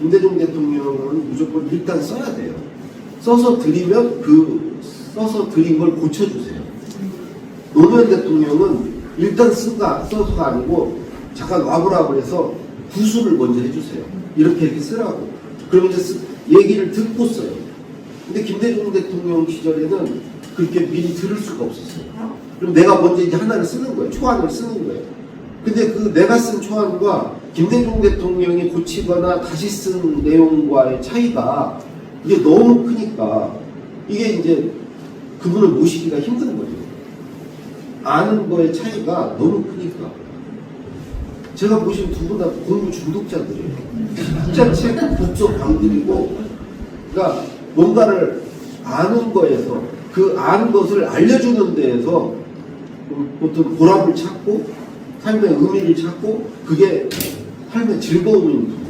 김대중 대통령은 무조건 일단 써야 돼요. 써서 드리면 그 써서 드린 걸 고쳐주세요. 노무현 대통령은 일단 쓴가 써서가 아니고 잠깐 와보라 그래서 구술을 먼저 해주세요. 이렇게 이렇게 쓰라고. 그럼 이제 쓰- 얘기를 듣고 써요. 근데 김대중 대통령 시절에는 그렇게 미리 들을 수가 없었어요. 그럼 내가 먼저 이제 하나를 쓰는 거예요. 초안을 쓰는 거예요. 근데 그 내가 쓴 초안과 김대중 대통령이 고치거나 다시 쓴 내용과의 차이가 이게 너무 크니까 이게 이제 그분을 모시기가 힘든 거죠. 아는 거의 차이가 너무 크니까. 제가 보시면 두분 다 공부 중독자들이에요. 진짜 책 독서 광들이고, 그러니까 뭔가를 아는 거에서 그 아는 것을 알려주는 데에서 보통 보람을 찾고 삶의 의미를 찾고 그게 삶의 즐거움인